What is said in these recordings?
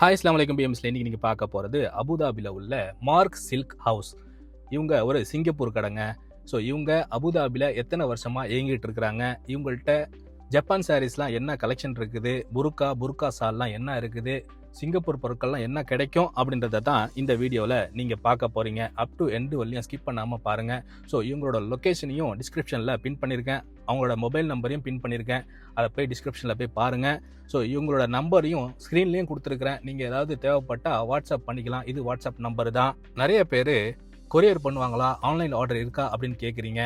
Hi இஸ்லாம் வலைக்கம் பிஎம்ஸ்ல இன்னைக்கு நீங்கள் பார்க்க போகிறது அபுதாபியில் உள்ள மார்க் சில்க் ஹவுஸ் இவங்க ஒரு சிங்கப்பூர் கடைங்க. ஸோ இவங்க அபுதாபியில் எத்தனை வருஷமாக இயங்கிட்டு இருக்கிறாங்க? இவங்கள்ட்ட ஜப்பான் சாரீஸ்லாம் என்ன கலெக்ஷன் இருக்குது? புருக்கா புருக்கா சால்லாம் என்ன இருக்குது? சிங்கப்பூர் பொருட்கள்லாம் என்ன கிடைக்கும் அப்படின்றத தான் இந்த வீடியோவில் நீங்கள் பார்க்க போகிறீங்க அப் டு எண்டு வரலையும் ஸ்கிப் பண்ணாமல் பாருங்கள் ஸோ இவங்களோட லொக்கேஷனையும் டிஸ்கிரிப்ஷனில் பின் பண்ணியிருக்கேன் அவங்களோட மொபைல் நம்பரையும் பின் பண்ணியிருக்கேன் அதை போய் டிஸ்கிரிப்ஷனில் போய் பாருங்கள் ஸோ இவங்களோட நம்பரையும் ஸ்க்ரீன்லேயும் கொடுத்துருக்குறேன். நீங்கள் ஏதாவது தேவைப்பட்டால் வாட்ஸ்அப் பண்ணிக்கலாம். இது வாட்ஸ்அப் நம்பர் தான். நிறைய பேர் கொரியர் பண்ணுவாங்களா? ஆன்லைன் ஆர்டர் இருக்கா? அப்படின்னு கேட்குறீங்க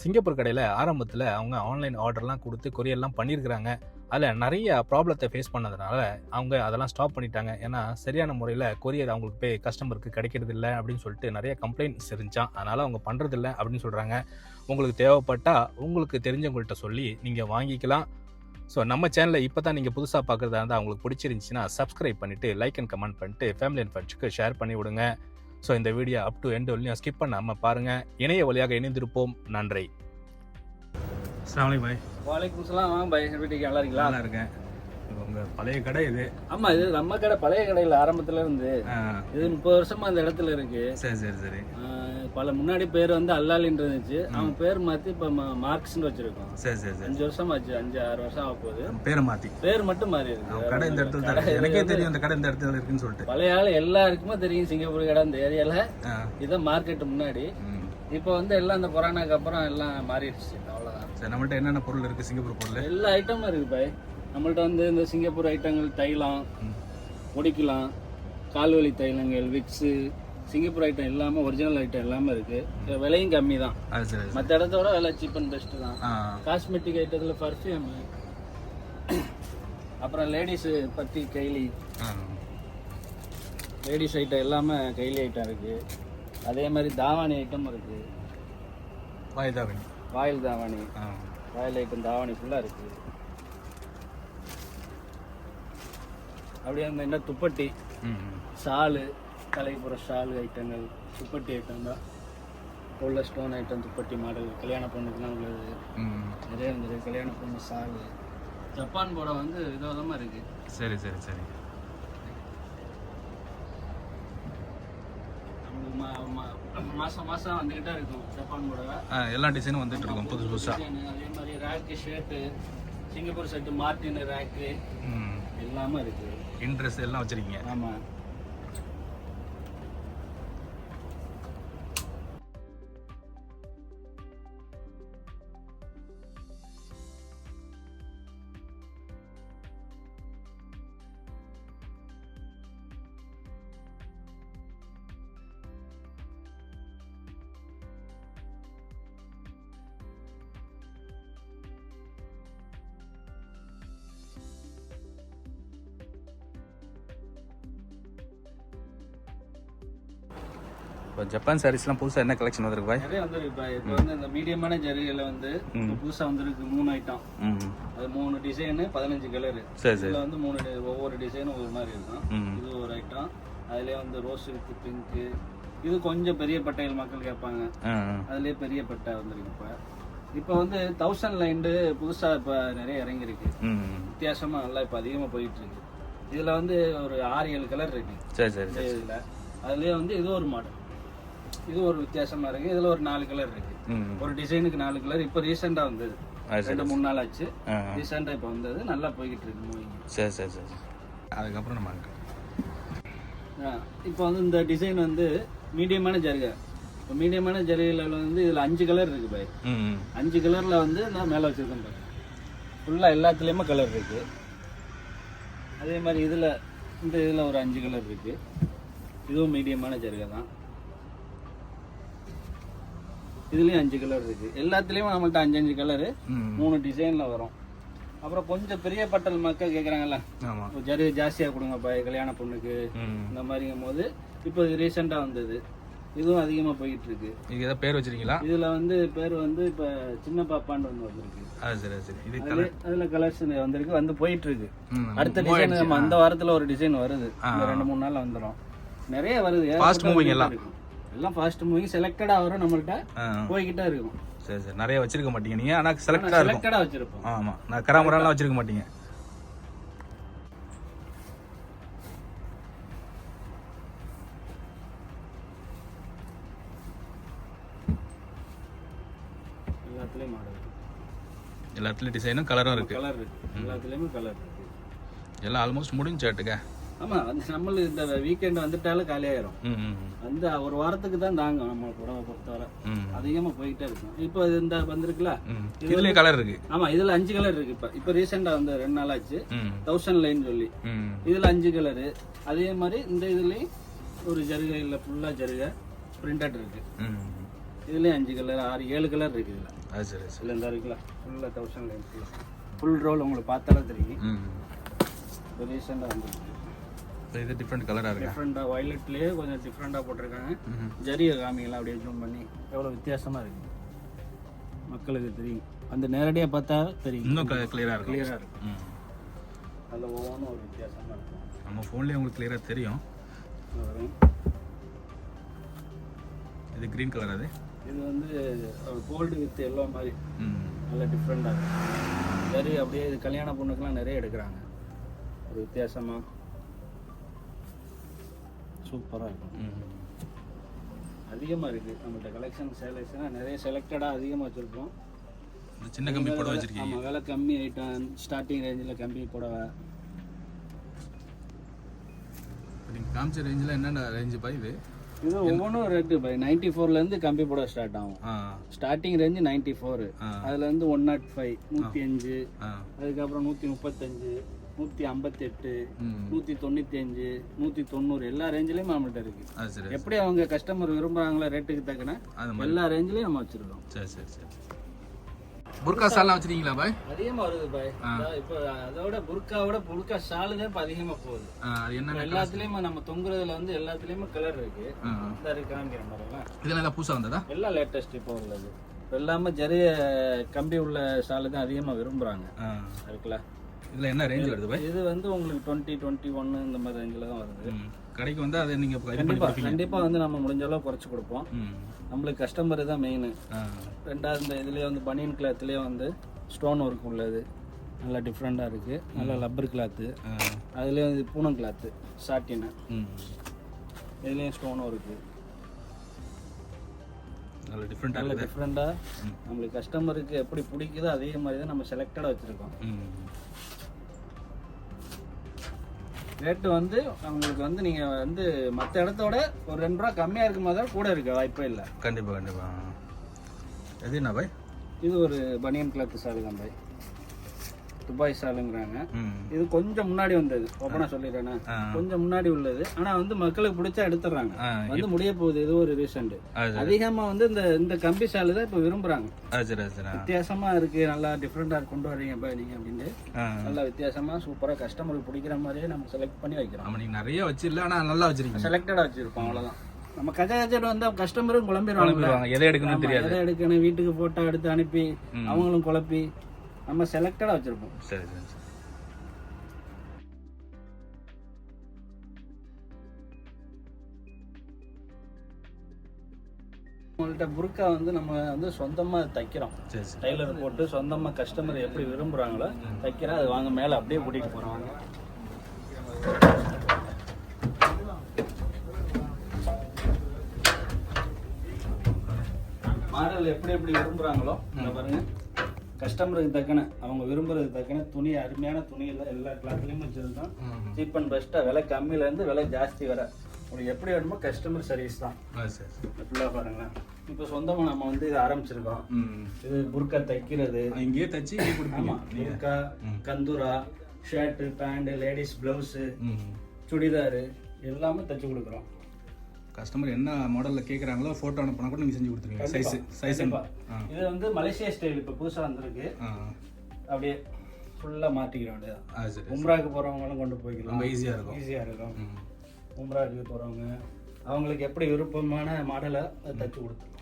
சிங்கப்பூர் கடையில் ஆரம்பத்தில் அவங்க ஆன்லைன் ஆர்டர்லாம் கொடுத்து கொரியர்லாம் பண்ணியிருக்கிறாங்க அதில் நிறைய ப்ராப்ளத்தை ஃபேஸ் பண்ணதுனால அவங்க அதெல்லாம் ஸ்டாப் பண்ணிட்டாங்க. ஏன்னா சரியான முறையில் கொரியர் அவங்களுக்கு போய் கஸ்டமருக்கு கிடைக்கிறது இல்லை அப்படின்னு சொல்லிட்டு நிறைய கம்ப்ளைண்ட்ஸ் இருந்துச்சான் அதனால் அவங்க பண்ணுறதில்ல அப்படின்னு சொல்கிறாங்க உங்களுக்கு தேவைப்பட்டால் உங்களுக்கு தெரிஞ்சவங்கள்ட்ட சொல்லி நீங்கள் வாங்கிக்கலாம். ஸோ நம்ம சேனலை இப்போ தான் நீங்கள் புதுசாக பார்க்குறதா இருந்தால் உங்களுக்கு பிடிச்சிருந்துச்சின்னா சப்ஸ்கிரைப் பண்ணிவிட்டு லைக் அண்ட் கமெண்ட் பண்ணிட்டு ஃபேமிலி அண்ட் ஃப்ரெண்ட்ஸுக்கு ஷேர் பண்ணி விடுங்க. ஸோ இந்த வீடியோ அப் டு எண்ட் வரையும் ஸ்கிப் பண்ணாமல் பாருங்கள் இணைய வழியாக இணைந்திருப்போம். நன்றி. அஸ்லாம் பாய். வலைக்கும் சலாம் வாங்க பாய். இருக்கீங்க? நல்லா இருக்கீங்களா? நல்லா இருக்கேன் உங்கள் பழைய கடை இது. ஆமா இது நம்ம கடை பழைய கடையில ஆரம்பத்துல இருந்து. இது முப்பது வருஷமா அந்த இடத்துல இருக்கு. சரி சரி சரி. பல முன்னாடி பேர் வந்து அல்லாலின்னு இருந்துச்சு. அவன் பேர் மாத்தி இப்ப மார்க்ஸ்னு வச்சிருக்கோம். சரி சரி அஞ்சு வருஷம் ஆச்சு. அஞ்சு ஆறு வருஷம் ஆக போகுது. பேரை மாற்றி பேர் மட்டும் மாறி இருக்கு. கடை இந்த இடத்துல தான். எனக்கே தெரியும் இந்த கடை இந்த இடத்துல இருக்குன்னு சொல்லிட்டு. பழைய ஆள் எல்லாருக்குமே தெரியும். சிங்கப்பூர் கடை இந்த ஏரியால. இதான் மார்க்கெட் முன்னாடி. இப்போ வந்து எல்லாம் இந்த கொரோனாக்கு அப்புறம் எல்லாம் மாறிடுச்சு. அவ்வளவுதான். சரி நம்மள்ட்ட என்னென்ன பொருள் இருக்குது சிங்கப்பூர் பொருள்? எல்லா ஐட்டமும் இருக்கு பாய். நம்மள்ட்ட வந்து இந்த சிங்கப்பூர் ஐட்டங்கள் தைலம். முடிக்கலாம் கால்வலி தைலங்கள் விக்ஸு சிங்கப்பூர் ஐட்டம் எல்லாமே ஒரிஜினல் ஐட்டம் எல்லாமே இருக்கு. இது விலையும் கம்மி தான். மற்ற இடத்தோட விலை சீப் அண்ட் பெஸ்ட் தான். காஸ்மெட்டிக் ஐட்டத்தில் பர்ஃப்யூம் அப்புறம் லேடிஸ் பத்தி கைலி. லேடிஸ் ஐட்டம் எல்லாமே கைலி ஐட்டம் இருக்கு. அதே மாதிரி தாவாணி ஐட்டம் இருக்கு. வாய் வாயில் தாவாணி. வாயில் ஐட்டம் தாவாணி ஃபுல்லாக இருக்கு. அப்படியே அந்த என்ன துப்பட்டி. ஷாலு தலைக்கு போகிற ஷாலு ஐட்டங்கள் துப்பட்டி ஐட்டம் தான். உள்ள ஸ்டோன் ஐட்டம் துப்பட்டி மாடல் கல்யாண பொண்ணுக்குலாம் உள்ளது. நிறைய இருந்தது. கல்யாண பொண்ணு ஷாலு. ஜப்பான் போட வந்து விதவிதமாக இருக்கு. சரி சரி சரி. நம்மளுக்கு மாசம் மாசம் வந்துக்கிட்டே இருக்கும் ஜப்பான் போட ஆ எல்லா டிசைனும் வந்துட்டு இருக்கும் புதுசு புதுசாக அதே மாதிரி rack shirt Singapore shirt Martin rack எல்லாமே இருக்கு. இன்ட்ரெஸ்ட் எல்லாம் வச்சுருக்கீங்க. ஆமாம் இப்போ ஜப்பான் சாரீஸ்லாம் புதுசாக என்ன கலெக்ஷன் வந்திருக்கு பாய்? நிறைய வந்துருக்கு இப்போ இப்போ வந்து இந்த மீடியமான ஜரிகையில் வந்து புதுசாக வந்திருக்கு மூணு ஐட்டம் அது மூணு டிசைனு பதினஞ்சு கலரு சரி சரி. வந்து மூணு ஒவ்வொரு டிசைனும் ஒரு மாதிரி இருக்கும். இது ஒரு ஐட்டம் அதுலேயே வந்து ரோஸ் வித் பிங்க்கு இது கொஞ்சம் பெரிய பட்டைகள் மக்கள் கேட்பாங்க. அதுலேயே பெரிய பட்டை வந்திருக்கு இப்போ இப்போ வந்து தௌசண்ட் லைண்டு புதுசாக இப்போ நிறைய இறங்கியிருக்கு. வித்தியாசமாக நல்லா இப்போ அதிகமாக போயிட்டு இருக்கு இதில் வந்து ஒரு ஆறு ஏழு கலர் இருக்கு. சரி சரி இதில். அதுலேயே வந்து இது ஒரு மாடல் இது ஒரு வித்தியாசமா இருக்கு. இதில் ஒரு நாலு கலர் இருக்கு. ஒரு டிசைனுக்கு நாலு கலர் இப்போ ரீசெண்டாக வந்தது. ரெண்டு மூணு நாள் ஆச்சு. ஆ ரீசெண்டாக இப்போ வந்தது. நல்லா போய்கிட்டு இருக்கு மூவிங் சரி சரி சரி அதுக்கப்புறம் நம்ம அங்கே. இப்போ வந்து இந்த டிசைன் வந்து மீடியமான ஜருகை. இப்போ மீடியமான ஜருகையில் வந்து இதில் அஞ்சு கலர் இருக்கு பாய். அஞ்சு கலரில் வந்து நான் மேலே வச்சுருக்கேன் பாய். ஃபுல்லாக எல்லாத்துலேயுமே கலர் இருக்கு. அதே மாதிரி இதில் இந்த இதில் ஒரு அஞ்சு கலர் இருக்கு. இதுவும் மீடியமான ஜருகை தான். இதுலேயும் அஞ்சு கலர் இருக்கு. எல்லாத்துலேயும் நம்மள்ட்ட அஞ்சு அஞ்சு கலரு மூணு டிசைனில் வரும். அப்புறம் கொஞ்சம் பெரிய பட்டல் மக்கள் கேட்குறாங்கல்ல ஜரு ஜாஸ்தியாக கொடுங்கப்பா கல்யாண பொண்ணுக்கு. இந்த மாதிரிங்கும் போது இப்போ இது ரீசெண்டாக வந்தது. இதுவும் அதிகமாக போயிட்டு இருக்கு. இதுக்கு ஏதாவது பேர் வச்சிருக்கீங்களா? இதில் வந்து பேர் வந்து இப்போ சின்ன பாப்பான்னு ஒன்று வந்திருக்கு. சரி அது சரி. இது அதுல கலர் அதில் கலர்ஸ் வந்திருக்கு வந்து போயிட்டு இருக்கு. அடுத்த டிசைன் நம்ம அந்த வாரத்தில் ஒரு டிசைன் வருது. ரெண்டு மூணு நாள் வந்துடும் நிறைய வருது. Fast moving எல்லாம். எல்லாம் ஃபர்ஸ்ட் மூவி செலக்டடா வரும் நம்மள்ட்ட. போய்கிட்டே இருக்கும். சரி சரி. நிறைய வச்சிருக்க மாட்டீங்க. நீங்க ஆனா செலக்டடா இருக்கும். செலக்டடா வச்சிருப்போம். ஆமா. நான் கராமராலாம் வச்சிருக்க மாட்டீங்க. எல்லாத்துலேயும் மாடல் எல்லாத்துலேயும் டிசைனும் கலரும் இருக்குது கலர் இருக்குது எல்லாத்துலேயுமே கலர் இருக்குது எல்லாம் ஆல்மோஸ்ட் முடிஞ்சாட்டுங்க ஆமாம் வந்து நம்மளுக்கு இந்த வீக்கெண்ட் வந்துட்டாலும் காலியாயிரும். அந்த ஒரு வாரத்துக்கு தான் தாங்கும் நம்ம புடவை பொறுத்தவரை. ம் அதிகமாக போயிட்டே இருக்கும். இப்போ இந்த வந்திருக்குல்ல? ம் இதுலேயும் கலர் இருக்குது ஆமாம் இதில் அஞ்சு கலர் இருக்கு இப்போ. இப்போ ரீசெண்டாக வந்து ரெண்டு நாள் ஆச்சு. தௌசண்ட் லைன் சொல்லி. இதில் அஞ்சு கலரு அதே மாதிரி இந்த இதுலேயும் ஒரு ஜருகை இல்லை ஃபுல்லாக ஜருகை பிரிண்டட் இருக்கு. இதுலேயும் அஞ்சு கலர் ஆறு ஏழு கலர் இருக்கு இதில். அது சரி சரி. இதில் இந்த இருக்குல்ல ஃபுல்லாக தௌசண்ட் லைன் ஃபுல் ரோல் உங்களுக்கு பார்த்தாலே தெரியும். இப்போ ரீசெண்டாக வந்துருக்கு. இது டிஃப்ரெண்ட் கலராக இருக்கா? டிஃப்ரெண்டாக வயலட்லேயே கொஞ்சம் டிஃப்ரெண்டாக போட்டிருக்காங்க. ஜரிய காமிக்கலாம் அப்படியே ஜூம் பண்ணி எவ்வளோ வித்தியாசமாக இருக்கு. மக்களுக்கு தெரியும். அந்த நேரடியாக பார்த்தா தெரியும். இன்னும் கிளியராக இருக்கும். கிளியராக இருக்கும். அதில் ஒவ்வொன்றும் ஒரு வித்தியாசமாக இருக்கும். நம்ம ஃபோன்லேயே உங்களுக்கு கிளியராக தெரியும். இது க்ரீன் கலர் அது? இது வந்து கோல்டு வித் எல்லோ மாதிரி. நல்ல டிஃப்ரெண்டாக இருக்கும் சரி அப்படியே இது கல்யாண பொண்ணுக்கெல்லாம் நிறைய எடுக்கிறாங்க. ஒரு வித்தியாசமாக சூப்பராக இருக்கும் அதிகமாக இருக்குது நம்மள்ட்ட கலெக்ஷன் சேலக்ஷனாக நிறைய செலக்டடாக அதிகமாக வச்சுருக்கோம். சின்ன கம்பி போட வச்சிருக்கீங்க. ஆமாம் விலை கம்மி ஐட்டம் ஸ்டார்டிங் ரேஞ்சில் கம்மி புடவை. நீங்கள் காமிச்ச ரேஞ்சில் என்னென்ன ரேஞ்சு பா இது? இது ஒவ்வொன்றும் ரேட்டு பை. நைன்டி ஃபோர்லேருந்து கம்பி புடவை ஸ்டார்ட் ஆகும். ஸ்டார்டிங் ரேஞ்சு நைன்டி ஃபோரு அதுலேருந்து ஒன் நாட் ஃபைவ் நூற்றி அஞ்சு. அதுக்கப்புறம் நூற்றி முப்பத்தஞ்சு. நூற்றி ஐம்பத்தெட்டு நூற்றி தொண்ணூற்றி அஞ்சு நூற்றி தொண்ணூறு எல்லா ரேஞ்சிலையும் நம்மள்ட்ட இருக்குது சரி எப்படி அவங்க கஸ்டமர் விரும்புகிறாங்களோ ரேட்டுக்கு தக்கன எல்லா ரேஞ்சிலையும் நம்ம வச்சுருக்கோம். சரி சரி சரி. புர்கா சால்லாம் வச்சிருக்கீங்களா பாய்? அதிகமாக வருது பாய். இப்போ அதோட புர்காவோட புர்கா ஷாலு தான் இப்போ அதிகமாக போகுது. என்ன எல்லாத்துலேயுமே நம்ம தொங்குறதுல வந்து எல்லாத்துலேயுமே கலர் இருக்கு. காமிக்கிற மாதிரிலாம் இதெல்லாம் ஏதாவது புதுசாக வந்ததா? எல்லாம் லேட்டஸ்ட் இப்போ உள்ளது. எல்லாமே ஜரிய கம்பி உள்ள ஷாலு தான் அதிகமாக விரும்புகிறாங்க ஆ. இருக்குல்ல இதில் என்ன ரேஞ்ச் வருது பாய்? இது வந்து உங்களுக்கு டுவெண்ட்டி டுவெண்ட்டி ஒன்று இந்த மாதிரி ரேஞ்சில் தான் வருது. கடைக்கு வந்து அதை நீங்கள் கண்டிப்பாக கண்டிப்பாக வந்து நம்ம முடிஞ்ச அளவு குறைச்சி கொடுப்போம். நம்மளுக்கு கஸ்டமர் தான் மெயின் ரெண்டாவது இந்த இதுலேயே வந்து பனியன் கிளாத்துலேயே வந்து ஸ்டோன் ஒர்க் உள்ளது. நல்லா டிஃப்ரெண்ட்டாக இருக்குது நல்லா லப்பர் கிளாத்து அதுலேயே வந்து பூனம் கிளாத்து சாட்டின்னு ம். இதுலேயும் ஸ்டோன் ஒர்க்கு நல்ல டிஃப்ரெண்ட்டாக நல்ல இருக்குது. டிஃப்ரெண்ட்டாக. நம்மளுக்கு கஸ்டமருக்கு எப்படி பிடிக்குதோ அதே மாதிரி தான் நம்ம செலக்டடாக வச்சுருக்கோம். ரேட்டு வந்து அவங்களுக்கு வந்து நீங்கள் வந்து மற்ற இடத்தோட ஒரு ரெண்டு ரூபா கம்மியாக இருக்கும் போது கூட இருக்க வாய்ப்பே இல்லை. கண்டிப்பாக கண்டிப்பாக எது என்ன பாய்? இது ஒரு பனியன் கிளாத்து சாலு தான் பாய். துபாய் சாலுங்கிறாங்க. இது கொஞ்சம் முன்னாடி வந்தது. ஓப்பனாக சொல்லிடுறேன்னா கொஞ்சம் முன்னாடி உள்ளது. ஆனா வந்து மக்களுக்கு பிடிச்சா எடுத்துடுறாங்க. ஆ வந்து முடிய போகுது. இது ஒரு சரி அதிகமா வந்து இந்த இந்த கம்பி சாலு தான் இப்போ விரும்புறாங்க. வித்தியாசமா இருக்கு. நல்லா டிஃப்ரெண்டா கொண்டு வரீங்க பா நீங்க அப்படின்னு நல்லா வித்தியாசமா சூப்பரா கஸ்டமருக்கு பிடிக்கிற மாதிரியே நம்ம செலக்ட் பண்ணி வைக்கிறோம். நீங்கள் நிறைய வச்சிடல ஆனால் நல்லா வச்சிருக்கீங்க. செலக்டடா வச்சிருப்போம் அவ்வளவுதான். நம்ம கஜ கஜட்டு வந்தா கஸ்டமரும் குழம்பிடுவாங்க. எதை எடுக்கணும்னு தெரியாது. எதை எடுக்கணும்? வீட்டுக்கு போட்டோ எடுத்து அனுப்பி. அவங்களும் குழப்பி நம்ம செலக்டடா வச்சிருப்போம். சரி சரி சரி. உங்கள்கிட்ட புர்கா வந்து நம்ம வந்து சொந்தமா தைக்கிறோம். டைலர் போட்டு சொந்தமா கஸ்டமர் எப்படி விரும்புறாங்களோ தைக்கிறா அது வாங்க மேல அப்படியே கூட்டிட்டு போறாங்க மாடல் எப்படி எப்படி விரும்புறாங்களோ இங்க பாருங்க. கஸ்டமருக்கு தக்கன அவங்க விரும்புறதுக்கு தக்கன துணி அருமையான துணி எல்லாம் எல்லா கிளாத்லயும் வச்சிருக்கோம் ம் சீப் அண்ட் பெஸ்ட்டாக விலை கம்மியில இருந்து விலை ஜாஸ்தி வர உங்களுக்கு எப்படி வேணுமோ கஸ்டமர் சர்வீஸ் தான். ஃபுல்லாக பாருங்களேன். இப்போ சொந்தமாக நம்ம வந்து இது ஆரம்பிச்சிருக்கோம். இது புர்கா தைக்கிறது. இங்கேயே தச்சு ஆமாம் புர்கா கந்துரா shirt pant ladies blouse churidar எல்லாமே தைச்சு கொடுக்குறோம். கஸ்டமர் என்ன மாடலில் கேட்குறாங்களோ ஃபோட்டோ அனுப்பினா கூட நீங்கள் செஞ்சு கொடுத்துருவீங்க. சைஸ் சைஸ் இது வந்து மலேசியா ஸ்டைல் இப்போ புதுசாக வந்திருக்கு. அப்படியே ஃபுல்லாக மாற்றிக்கிற வேண்டியது அது சரி உம்ராக்கு போகிறவங்களும் கொண்டு போய்க்கலாம். ரொம்ப ஈஸியாக இருக்கும். ஈஸியாக இருக்கும். ம். உம்ராக்கு போகிறவங்க அவங்களுக்கு எப்படி விருப்பமான மாடலை தைச்சு கொடுத்துருவோம்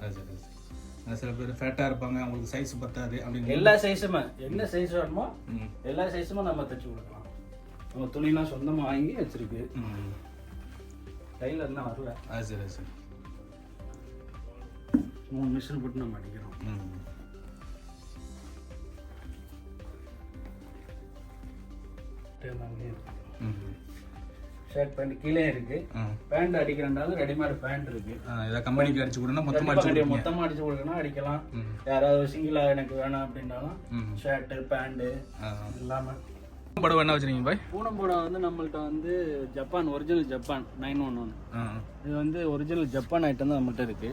அது சரி சில பேர் ஃபேட்டாக இருப்பாங்க அவங்களுக்கு சைஸ் பத்தாது அப்படின்னு எல்லா சைஸுமே என்ன சைஸ் வேணுமோ எல்லா சைஸுமே நம்ம தைச்சு கொடுக்கலாம். நம்ம துணிலாம் சொந்தமாக வாங்கி வச்சிருக்கு. ம் டைலர்லாம் வரல. அது சரி சரி. மூணு மிஷின் போட்டு நம்ம அடிக்கிறோம். ஷர்ட் பேண்ட் கீழே இருக்கு. பேண்ட் அடிக்கிறனாலும் ரெடிமேட் பேண்ட் இருக்கு. ஆ, ஏதாவது கம்பெனிக்கு அடிச்சு கொடுனா கண்டிப்பா அடிச்சு மொத்தமா அடிச்சு கொடுக்கணும் அடிக்கலாம். யாராவது சிங்கிளா எனக்கு வேணாம் அப்படின்னாலும் ஷர்ட் பேண்ட் ஆ. படம் என்ன வச்சுருக்கீங்க பாய். பூனம்படம் வந்து நம்மள்ட்ட வந்து Japan original Japan nine one one. இது வந்து ஒரிஜினல் ஜப்பான் ஐட்டம் தான் நம்மள்ட்ட இருக்கு.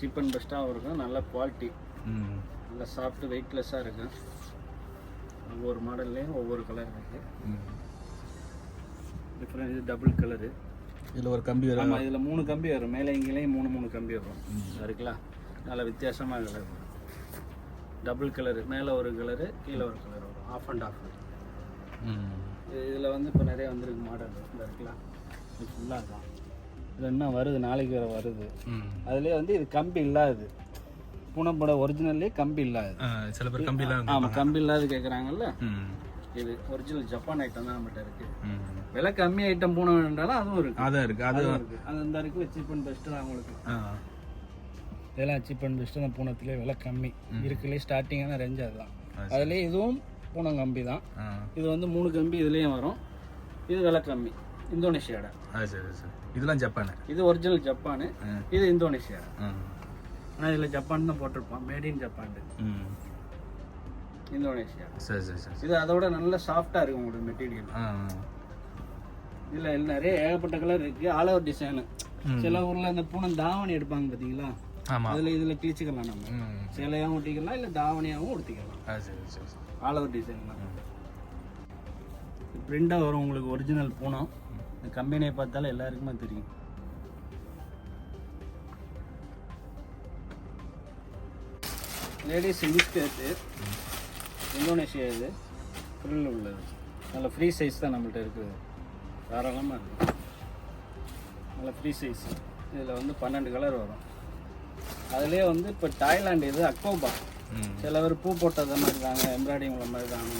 சீப் அண்ட் பெஸ்ட்டாகவும் இருக்கும் நல்ல குவாலிட்டி நல்ல சாஃப்ட் வெயிட்லெஸ்ஸாக இருக்கும். ஒவ்வொரு மாடல்லையும் ஒவ்வொரு கலர் இருக்கு. ம். டிஃப்ரெண்ட் இது டபுள் கலரு இதில் ஒரு கம்பி வர ஆமாம் இதில் மூணு கம்பி வரும். மேலே இங்கேயும் மூணு மூணு கம்பி வரும். இருக்குல்ல நல்ல வித்தியாசமாக கலர் வரும். டபுள் கலரு மேலே ஒரு கலரு கீழே ஒரு கலர் வரும். ஆஃப் அண்ட் ஆஃப் இதில் வந்து இப்போ நிறைய வந்திருக்கு மாடல் இந்த இருக்குல்ல. இது ஃபுல்லாக இருக்கும் இது என்ன வருது நாளைக்கு வேறு வருது. அதுலேயே வந்து இது கம்பி இல்லாதது. பூனப்பட ஒரிஜினல்லே கம்பி இல்லாதது. ஆ, சில பேர் கம்பிலாம் ஆமாம் கம்பி இல்லாது கேட்குறாங்கல்ல. இது ஒரிஜினல் ஜப்பான் ஐட்டம் தான் நம்மகிட்ட இருக்குது ம். விலை கம்மி ஐட்டம் பூனை வேண்டாலும் அதுவும் இருக்குது அதான் இருக்குது அது அதுவும் இருக்குது அது இந்த இருக்குது சீப் அண்ட் பெஸ்ட்டு தான் உங்களுக்கு. ஆ. இதெல்லாம் சீப் அண்ட் பெஸ்ட்டு தான் பூனத்துலேயே விலை கம்மி. இருக்குல்லே ஸ்டார்டிங்கான ரேஞ்ச் அதுதான். அது அதுலேயே இதுவும் பூனம் கம்பி தான். இது வந்து மூணு கம்பி இதுலேயும் வரும். இது விலை கம்மி. இந்தோனேஷியாட சரி சரி. இதெல்லாம் ஜப்பானு. இது ஒரிஜினல் ஜப்பானு. இது இந்தோனேஷியா. ஆனால் இதில் ஜப்பான் தான் போட்டிருப்பான். மேட் இன் ஜப்பான் ம். இந்தோனேஷியா. சரி சரி சரி. இது அதோட நல்ல சாஃப்டாக இருக்கும் உங்களுக்கு மெட்டீரியல் இதில் நிறைய ஏகப்பட்ட கலர் இருக்குது ஆல் ஓவர் டிசைனு. சில ஊரில் இந்த பூனம் தாவணி எடுப்பாங்க பார்த்தீங்களா அதில் இதில் கிழிச்சிக்கலாம் நம்ம. சேலையாகவும் ஒட்டிக்கலாம் இல்லை தாவணியாகவும் உடுத்திக்கலாம் ஆ சரி சரி ஆல் ஓவர் டிசைன் தான். பிரிண்டாக வரும் உங்களுக்கு ஒரிஜினல் பூனம் இந்த கம்பெனியை பார்த்தாலும் எல்லாருக்குமே தெரியும். லேடிஸ் இன்ஸ்கர்ட்டு இந்தோனேஷியா இது ஃப்ரில் உள்ளது. நல்ல ஃப்ரீ சைஸ் தான் நம்மள்ட்ட இருக்குது. தாராளமாக இருக்குது நல்ல ஃப்ரீ சைஸ் இதில் வந்து பன்னெண்டு கலர் வரும். அதுலேயே வந்து இப்போ தாய்லாந்து இது அக்கோபா சில பேர் பூ போட்டது மாதிரி தாங்க எம்ப்ராய்டிங் உள்ள மாதிரி தாங்க.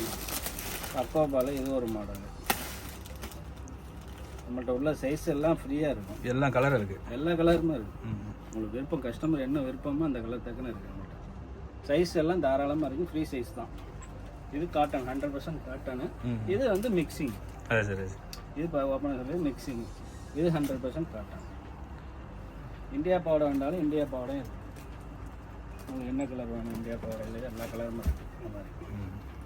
அக்கோபால இது ஒரு மாடல் நம்மள்ட்ட உள்ள சைஸ் எல்லாம் ஃப்ரீயாக இருக்கும். எல்லாம் கலர் இருக்குது எல்லா கலருமே இருக்கும் உங்களுக்கு விருப்பம் கஸ்டமர் என்ன விருப்பமோ அந்த கலர் தக்கன இருக்கு நம்மள்ட்ட. சைஸ் எல்லாம் தாராளமாக இருக்குது ஃப்ரீ சைஸ் தான். இது காட்டன் ஹண்ட்ரட் பர்சன்ட் காட்டனு. இது வந்து மிக்சிங் இது இப்போ ஓப்பன் சொல்றது மிக்சிங் இது ஹண்ட்ரட் பர்சன்ட் காட்டன் இந்தியா பாவாடை வேண்டாலும் இந்தியா பாவாடையும் இருக்கு. உங்களுக்கு என்ன கலர் வேணும்? இந்தியா பாவாடையில் எல்லா கலருமே மாதிரி.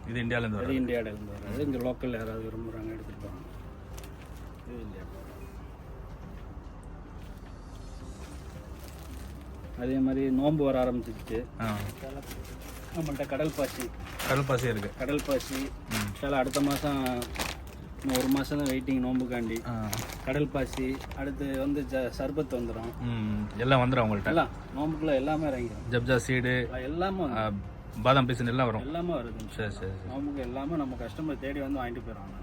இது இந்தியாவிலேருந்து வரும் இந்தியாவில இருந்து வர்றது. இங்கே லோக்கல் யாராவது விரும்புகிறாங்க எடுத்துட்டு போவாங்க இது இந்தியா. அதே மாதிரி நோன்பு வர ஆரம்பிச்சிருச்சு. ஆ. நம்மள்ட்ட கடல் பாசி. கடல் பாசியாக இருக்குது கடல் பாசி. சில அடுத்த மாதம் ஒரு மாதம் தான் வெயிட்டிங் நோன்புக்காண்டி ஆ. கடல் பாசி அடுத்து வந்து ஜ சர்பத் வந்துடும் எல்லாம் வந்துடும் உங்கள்கிட்ட எல்லாம் நோம்புக்குள்ள எல்லாமே இறங்கிடும் ஜப்ஜா சீடு எல்லாமே பாதாம் பீசன் எல்லாம் வரும். எல்லாமே வருது சரி சரி நோம்புக்கு எல்லாமே நம்ம கஸ்டமர் தேடி வந்து வாங்கிட்டு போயிடுவாங்க.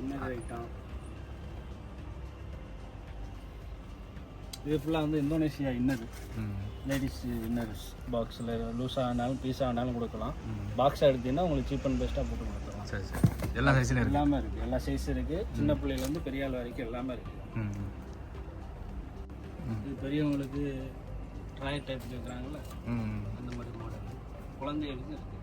இன்னர் ஐட்டம் இது ஃபுல்லாக வந்து இந்தோனேஷியா இன்னர் லேடிஸ் இன்னர்ஸ் பாக்ஸில் லூஸாக ஆனாலும் பீஸாக ஆனாலும் கொடுக்கலாம். பாக்ஸாக எடுத்தீங்கன்னா உங்களுக்கு சீப் அண்ட் பெஸ்ட்டாக போட்டு கொடுத்துக்கலாம் சரி சரி. எல்லா சைஸ்லையும் இருக்குது எல்லாமே இருக்குது எல்லா சைஸ் இருக்குது சின்ன பிள்ளையிலேருந்து பெரிய ஆள் வரைக்கும் எல்லாமே இருக்குது ம் இது பெரியவங்களுக்கு ட்ராய் டைப் கேட்குறாங்கல்ல ம் அந்த மாதிரி மாடல் குழந்தைகளுக்கு இருக்குது